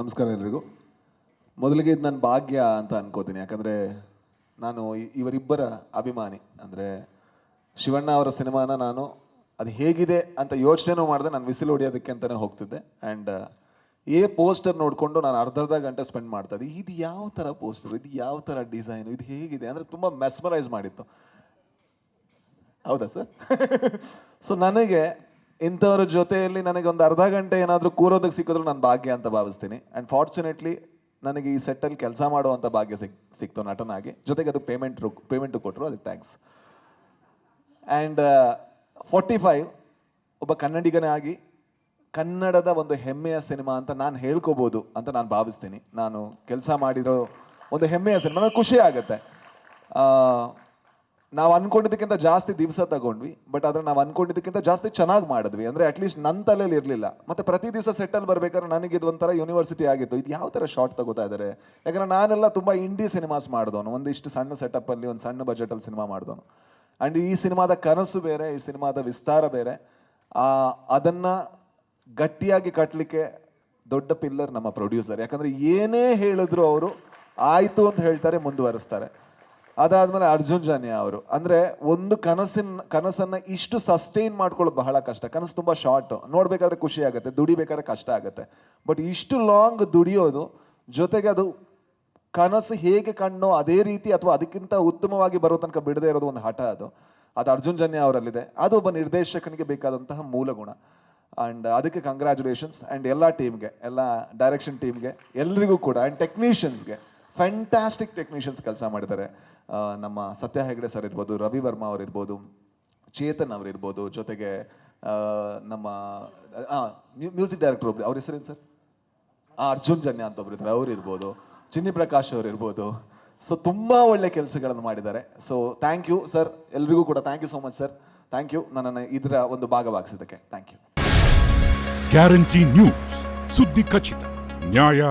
ನಮಸ್ಕಾರ ಎಲ್ರಿಗೂ. ಮೊದಲಿಗೆ ಇದು ನನ್ನ ಭಾಗ್ಯ ಅಂತ ಅನ್ಕೋತೀನಿ. ಯಾಕಂದರೆ ನಾನು ಇವರಿಬ್ಬರ ಅಭಿಮಾನಿ. ಅಂದರೆ ಶಿವಣ್ಣ ಅವರ ಸಿನಿಮಾನ ನಾನು ಅದು ಹೇಗಿದೆ ಅಂತ ಯೋಚನೆನೂ ಮಾಡಿದೆ, ನಾನು ವಿಸಿಲ್ ಹೊಡಿಯೋದಕ್ಕೆ ಅಂತಲೇ ಹೋಗ್ತಿದ್ದೆ. ಆ್ಯಂಡ್ ಏ ಪೋಸ್ಟರ್ ನೋಡಿಕೊಂಡು ನಾನು ಅರ್ಧ ಗಂಟೆ ಸ್ಪೆಂಡ್ ಮಾಡ್ತಾ ಇದ್ದೆ. ಇದು ಯಾವ ಥರ ಪೋಸ್ಟರ್? ಇದು ಯಾವ ಥರ ಡಿಸೈನು? ಇದು ಹೇಗಿದೆ? ಅಂದರೆ ತುಂಬ ಮೆಸ್ಮರೈಸ್ ಮಾಡಿತ್ತು. ಹೌದಾ ಸರ್? ಸೊ ನನಗೆ ಇಂಥವ್ರ ಜೊತೆಯಲ್ಲಿ ನನಗೆ ಒಂದು ಅರ್ಧ ಗಂಟೆ ಏನಾದರೂ ಕೂರೋದಕ್ಕೆ ಸಿಕ್ಕಿದ್ರು ನಾನು ಭಾಗ್ಯ ಅಂತ ಭಾವಿಸ್ತೀನಿ. ಆ್ಯಂಡ್ ಫಾರ್ಚುನೇಟ್ಲಿ ನನಗೆ ಈ ಸೆಟ್ಟಲ್ಲಿ ಕೆಲಸ ಮಾಡುವಂಥ ಭಾಗ್ಯ ಸಿಕ್, ಸಿಕ್ತು ನಟನಾಗಿ. ಜೊತೆಗೆ ಅದು ಪೇಮೆಂಟ್ ಪೇಮೆಂಟು ಕೊಟ್ಟರು ಅದಕ್ಕೆ ಥ್ಯಾಂಕ್ಸ್ ಆ್ಯಂಡ್ ಫೋರ್ಟಿ ಫೈವ್ ಒಬ್ಬ ಕನ್ನಡಿಗನೇ ಆಗಿ ಕನ್ನಡದ ಒಂದು ಹೆಮ್ಮೆಯ ಸಿನಿಮಾ ಅಂತ ನಾನು ಹೇಳ್ಕೋಬೋದು ಅಂತ ನಾನು ಭಾವಿಸ್ತೀನಿ. ನಾನು ಕೆಲಸ ಮಾಡಿರೋ ಒಂದು ಹೆಮ್ಮೆಯ ಸಿನಿಮಾ ನನಗೆ ಖುಷಿ ಆಗುತ್ತೆ. ನಾವು ಅನ್ಕೊಂಡಿದ್ದಕ್ಕಿಂತ ಜಾಸ್ತಿ ದಿವಸ ತಗೊಂಡ್ವಿ ಬಟ್ ಆದರೆ ನಾವು ಅನ್ಕೊಂಡಿದ್ದಕ್ಕಿಂತ ಜಾಸ್ತಿ ಚೆನ್ನಾಗಿ ಮಾಡಿದ್ವಿ. ಅಂದ್ರೆ ಅಟ್ಲೀಸ್ಟ್ ನನ್ನ ತಲೆಯಲ್ಲಿ ಇರಲಿಲ್ಲ. ಮತ್ತೆ ಪ್ರತಿ ದಿವಸ ಸೆಟ್ಟಲ್ಲಿ ಬರ್ಬೇಕಾದ್ರೆ ನನಗೆ ಇದು ಒಂಥರ ಯೂನಿವರ್ಸಿಟಿ ಆಗಿತ್ತು. ಇದು ಯಾವ ಥರ ಶಾರ್ಟ್ ತಗೋತಾ ಇದ್ದಾರೆ ಯಾಕಂದ್ರೆ ನಾನೆಲ್ಲ ತುಂಬ ಇಂಡಿ ಸಿನಿಮಾಸ್ ಮಾಡಿದವನು. ಒಂದಿಷ್ಟು ಸಣ್ಣ ಸೆಟಪ್ಪಲ್ಲಿ ಒಂದು ಸಣ್ಣ ಬಜೆಟಲ್ಲಿ ಸಿನಿಮಾ ಮಾಡಿದವನು. ಆ್ಯಂಡ್ ಈ ಸಿನಿಮಾದ ಕನಸು ಬೇರೆ, ಈ ಸಿನಿಮಾದ ವಿಸ್ತಾರ ಬೇರೆ. ಅದನ್ನ ಗಟ್ಟಿಯಾಗಿ ಕಟ್ಟಲಿಕ್ಕೆ ದೊಡ್ಡ ಪಿಲ್ಲರ್ ನಮ್ಮ ಪ್ರೊಡ್ಯೂಸರ್ ಯಾಕಂದ್ರೆ ಏನೇ ಹೇಳಿದ್ರು ಅವರು ಆಯಿತು ಅಂತ ಹೇಳ್ತಾರೆ, ಮುಂದುವರಿಸ್ತಾರೆ. ಅದಾದ್ಮೇಲೆ ಅರ್ಜುನ್ ಜನ್ಯ ಅವರು. ಅಂದ್ರೆ ಒಂದು ಕನಸಿನ, ಕನಸನ್ನ ಇಷ್ಟು ಸಸ್ಟೈನ್ ಮಾಡ್ಕೊಳ್ಳೋದು ಬಹಳ ಕಷ್ಟ. ಕನಸು ತುಂಬಾ ಶಾರ್ಟ್ ನೋಡಬೇಕಾದ್ರೆ ಖುಷಿ ಆಗುತ್ತೆ, ದುಡಿಬೇಕಾದ್ರೆ ಕಷ್ಟ ಆಗುತ್ತೆ. ಬಟ್ ಇಷ್ಟು ಲಾಂಗ್ ದುಡಿಯೋದು ಜೊತೆಗೆ ಅದು ಕನಸು ಹೇಗೆ ಕಣ್ಣೋ ಅದೇ ರೀತಿ ಅಥವಾ ಅದಕ್ಕಿಂತ ಉತ್ತಮವಾಗಿ ಬರೋ ತನಕ ಬಿಡದೇ ಇರೋದು ಒಂದು ಹಠ ಅದು. ಅದು ಅರ್ಜುನ್ ಜನ್ಯ ಅವರಲ್ಲಿದೆ. ಅದು ಒಬ್ಬ ನಿರ್ದೇಶಕನಿಗೆ ಬೇಕಾದಂತಹ ಮೂಲ ಗುಣ. ಆ್ಯಂಡ್ ಅದಕ್ಕೆ ಕಂಗ್ರ್ಯಾಚುಲೇಷನ್ಸ್ ಆ್ಯಂಡ್ ಎಲ್ಲ ಟೀಮ್ಗೆ ಎಲ್ಲ ಡೈರೆಕ್ಷನ್ ಟೀಮ್ಗೆ ಎಲ್ರಿಗೂ ಕೂಡ ಆ್ಯಂಡ್ ಟೆಕ್ನಿಷಿಯನ್ಸ್ಗೆ ಫ್ಯಾಂಟಾಸ್ಟಿಕ್ ಟೆಕ್ನಿಷಿಯನ್ಸ್ ಕೆಲಸ ಮಾಡಿದ್ದಾರೆ. ನಮ್ಮ ಸತ್ಯ ಹೆಗಡೆ ಸರ್ ಇರ್ಬೋದು, ರವಿ ವರ್ಮ ಅವರಿರ್ಬೋದು ಚೇತನ್ ಅವರಿರ್ಬೋದು ಜೊತೆಗೆ ನಮ್ಮ ಮ್ಯೂಸಿಕ್ ಡೈರೆಕ್ಟರ್ ಒಬ್ರು, ಅವ್ರ ಹೆಸರೇನು ಸರ್ ಅರ್ಜುನ್ ಜನ್ಯ ಅಂತ ಒಬ್ರು ಇದ್ದಾರೆ, ಅವ್ರು ಚಿನ್ನಿ ಪ್ರಕಾಶ್ ಅವ್ರು ಇರ್ಬೋದು. ಸೊ ತುಂಬ ಒಳ್ಳೆ ಕೆಲಸಗಳನ್ನು ಮಾಡಿದ್ದಾರೆ. ಸೊ ಥ್ಯಾಂಕ್ ಯು ಸರ್ ಎಲ್ರಿಗೂ ಕೂಡ thank you so much sir thank you ನನ್ನನ್ನು ಇದರ ಒಂದು ಭಾಗವಾಗಿಸಿದ್ದಕ್ಕೆ ಥ್ಯಾಂಕ್ ಯು ಗ್ಯಾರಂಟಿ ನ್ಯೂಸ್ ಸುದ್ದಿ ಖಚಿತ, ನ್ಯಾಯ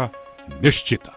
ನಿಶ್ಚಿತ.